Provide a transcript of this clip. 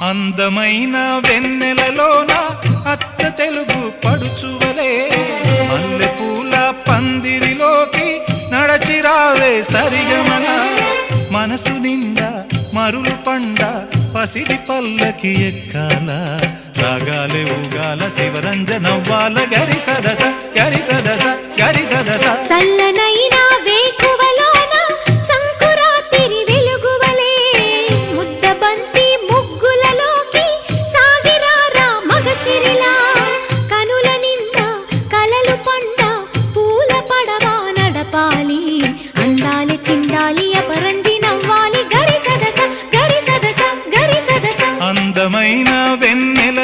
అందమైన వెన్నెలలోన అచ్చ తెలుగు పడుచువలే. మల్లెపూల పందిరిలోకి నడచిరావే సరిగమన. మనసు నిండా మరులు పండ పసిడి పల్లకి ఎక్కాల. రాగాలే ఊగాల శివరంజనవ్వాల గరి సదస గరి సదస గరి సదస చల్లనే చిందాలి అపరంజి నవ్వాలి. గరి సదస గరి సదస గరి సదస. అందమైన వెన్నెల